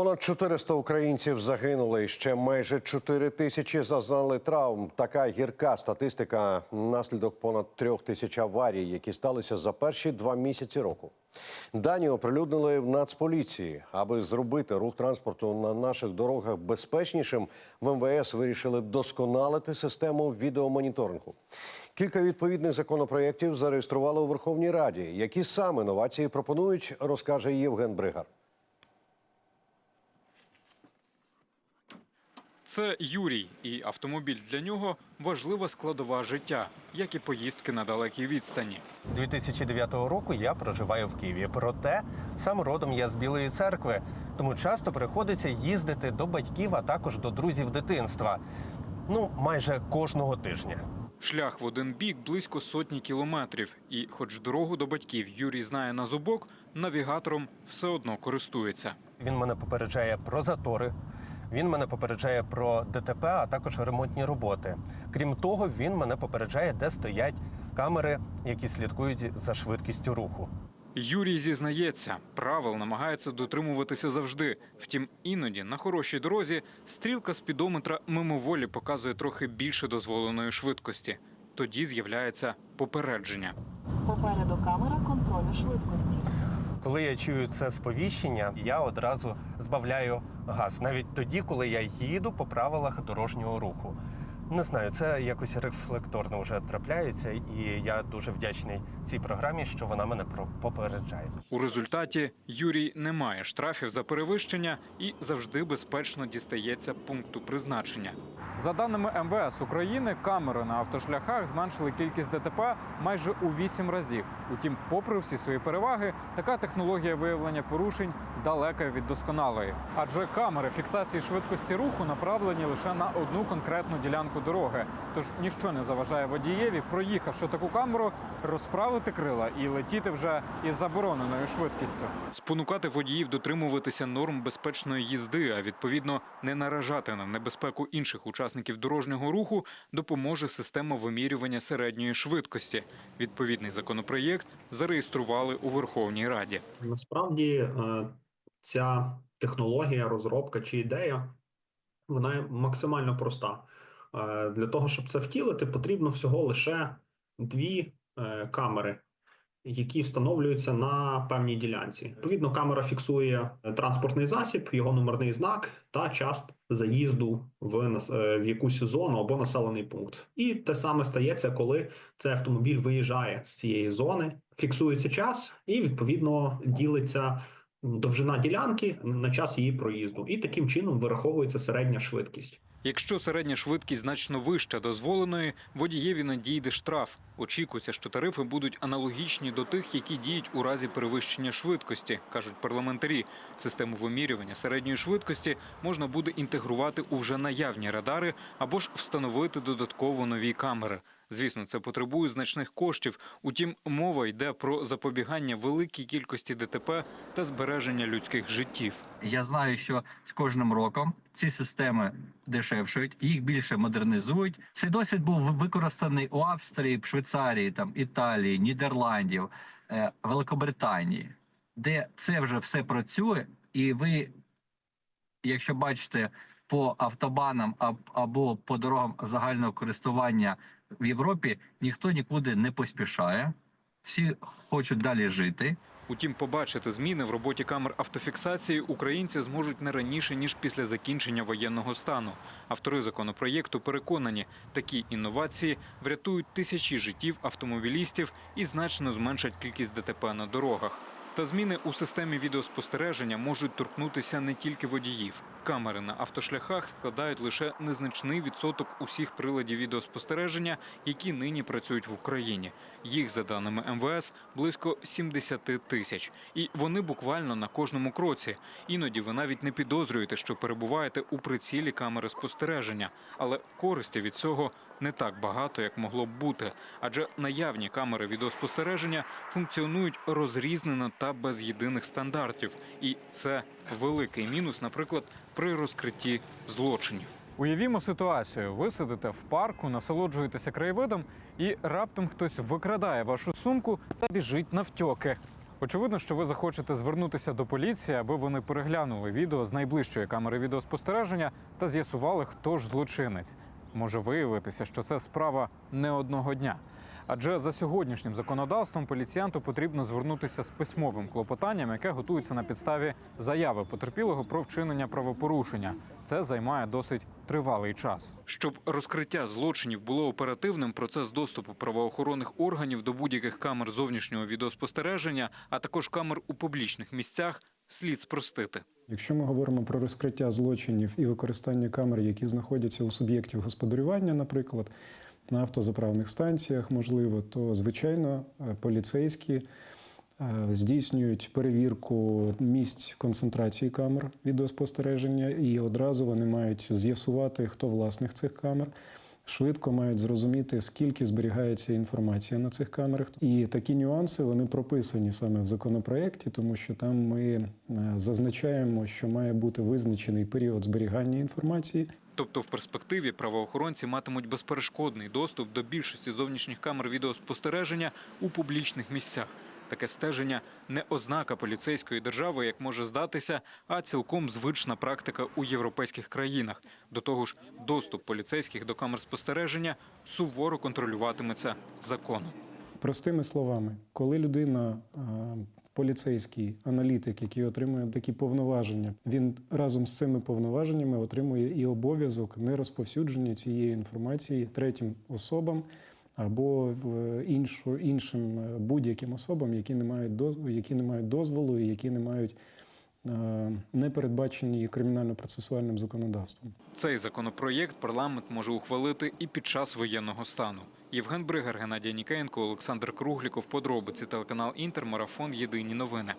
Понад 400 українців загинули. Ще майже 4 тисячі зазнали травм. Така гірка статистика наслідок понад трьох тисяч аварій, які сталися за перші два місяці року. Дані оприлюднили в Нацполіції. Аби зробити рух транспорту на наших дорогах безпечнішим, в МВС вирішили вдосконалити систему відеомоніторингу. Кілька відповідних законопроєктів зареєстрували у Верховній Раді. Які саме новації пропонують, розкаже Євген Бригар. Це Юрій, і автомобіль для нього важлива складова життя, як і поїздки на далекій відстані. З 2009 року я проживаю в Києві. Проте сам родом я з Білої церкви, тому часто приходиться їздити до батьків, а також до друзів дитинства. Ну, майже кожного тижня. Шлях в один бік близько сотні кілометрів. І, хоч дорогу до батьків Юрій знає на зубок, навігатором все одно користується. Він мене попереджає про затори. Він мене попереджає про ДТП, а також ремонтні роботи. Крім того, він мене попереджає, де стоять камери, які слідкують за швидкістю руху. Юрій зізнається, правил намагається дотримуватися завжди. Втім, іноді на хорошій дорозі стрілка спідометра мимоволі показує трохи більше дозволеної швидкості. Тоді з'являється попередження. Попереду камера контролю швидкості. Коли я чую це сповіщення, я одразу збавляю газ, навіть тоді, коли я їду по правилах дорожнього руху. Не знаю, це якось рефлекторно вже трапляється, і я дуже вдячний цій програмі, що вона мене попереджає. У результаті Юрій не має штрафів за перевищення і завжди безпечно дістається пункту призначення. За даними МВС України, камери на автошляхах зменшили кількість ДТП майже у вісім разів. Утім, попри всі свої переваги, така технологія виявлення порушень далека від досконалої. Адже камери фіксації швидкості руху направлені лише на одну конкретну ділянку дороги. Тож ніщо не заважає водієві, проїхавши таку камеру, розправити крила і летіти вже із забороненою швидкістю. Спонукати водіїв дотримуватися норм безпечної їзди, а відповідно не наражати на небезпеку інших учасників дорожнього руху, допоможе система вимірювання середньої швидкості. Відповідний законопроєкт зареєстрували у Верховній Раді. Насправді е, ця технологія, розробка чи ідея, вона максимально проста. Е, Для того, щоб це втілити, потрібно всього лише дві е, камери, які встановлюються на певній ділянці. Відповідно, камера фіксує транспортний засіб, його номерний знак та час заїзду в, е, в якусь зону або населений пункт. І те саме стається, коли цей автомобіль виїжджає з цієї зони, фіксується час, і відповідно ділиться довжина ділянки на час її проїзду. І таким чином вираховується середня швидкість. Якщо середня швидкість значно вища дозволеної, водієві надійде штраф. Очікується, що тарифи будуть аналогічні до тих, які діють у разі перевищення швидкості, кажуть парламентарі. Систему вимірювання середньої швидкості можна буде інтегрувати у вже наявні радари або ж встановити додатково нові камери. Звісно, це потребує значних коштів. Утім, мова йде про запобігання великій кількості ДТП та збереження людських життів. Я знаю, що з кожним роком ці системи дешевшують, їх більше модернізують. Цей досвід був використаний у Австрії, Швейцарії, там Італії, Нідерландів, е, Великобританії, де це вже все працює, і ви, якщо бачите по автобанам або по дорогам загального користування в Європі, ніхто нікуди не поспішає, всі хочуть далі жити. Утім, побачити зміни в роботі камер автофіксації українці зможуть не раніше ніж після закінчення воєнного стану. Автори законопроєкту переконані, такі інновації врятують тисячі життів автомобілістів і значно зменшать кількість ДТП на дорогах. Та зміни у системі відеоспостереження можуть торкнутися не тільки водіїв. Камери на автошляхах складають лише незначний відсоток усіх приладів відеоспостереження, які нині працюють в Україні. Їх, за даними МВС, близько 70 тисяч. І вони буквально на кожному кроці. Іноді ви навіть не підозрюєте, що перебуваєте у прицілі камери спостереження. Але користі від цього не так багато, як могло б бути. Адже наявні камери відеоспостереження функціонують розрізнено та без єдиних стандартів. І це великий мінус, наприклад, при розкритті злочинів. Уявімо ситуацію: ви сидите в парку, насолоджуєтеся краєвидом, і раптом хтось викрадає вашу сумку та біжить навтьоки. Очевидно, що ви захочете звернутися до поліції, аби вони переглянули відео з найближчої камери відеоспостереження та з'ясували, хто ж злочинець. Може виявитися, що це справа не одного дня. Адже за сьогоднішнім законодавством поліціянту потрібно звернутися з письмовим клопотанням, яке готується на підставі заяви потерпілого про вчинення правопорушення. Це займає досить тривалий час. Щоб розкриття злочинів було оперативним, процес доступу правоохоронних органів до будь-яких камер зовнішнього відеоспостереження, а також камер у публічних місцях, слід спростити. Якщо ми говоримо про розкриття злочинів і використання камер, які знаходяться у суб'єктів господарювання, наприклад, на автозаправних станціях, можливо, то звичайно е, поліцейські е, здійснюють перевірку місць концентрації камер відеоспостереження, і одразу вони мають з'ясувати, хто власник цих камер. Швидко мають зрозуміти, скільки зберігається інформація на цих камерах. І такі нюанси вони прописані саме в законопроекті, тому що там ми е, зазначаємо, що має бути визначений період зберігання інформації, Тобто, в перспективі правоохоронці матимуть безперешкодний доступ до більшості зовнішніх камер відеоспостереження у публічних місцях. Таке стеження не ознака поліцейської держави, як може здатися, а цілком звична практика у європейських країнах. До того ж, доступ поліцейських до камер спостереження суворо контролюватиметься законом. Простими словами, коли людина, поліцейський аналітик, який отримує такі повноваження, він разом з цими повноваженнями отримує і обов'язок нерозповсюдження цієї інформації третім особам або в іншу, іншим е, будь-яким особам, які не мають дозволу, які не мають дозволу і які не мають е, не передбачені кримінально-процесуальним законодавством. Цей законопроєкт парламент може ухвалити і під час воєнного стану. Євген Бригар, Геннадій Нікаєнко, Олександр Кругліков. Подробиці телеканал Інтер. Марафон. Єдині новини.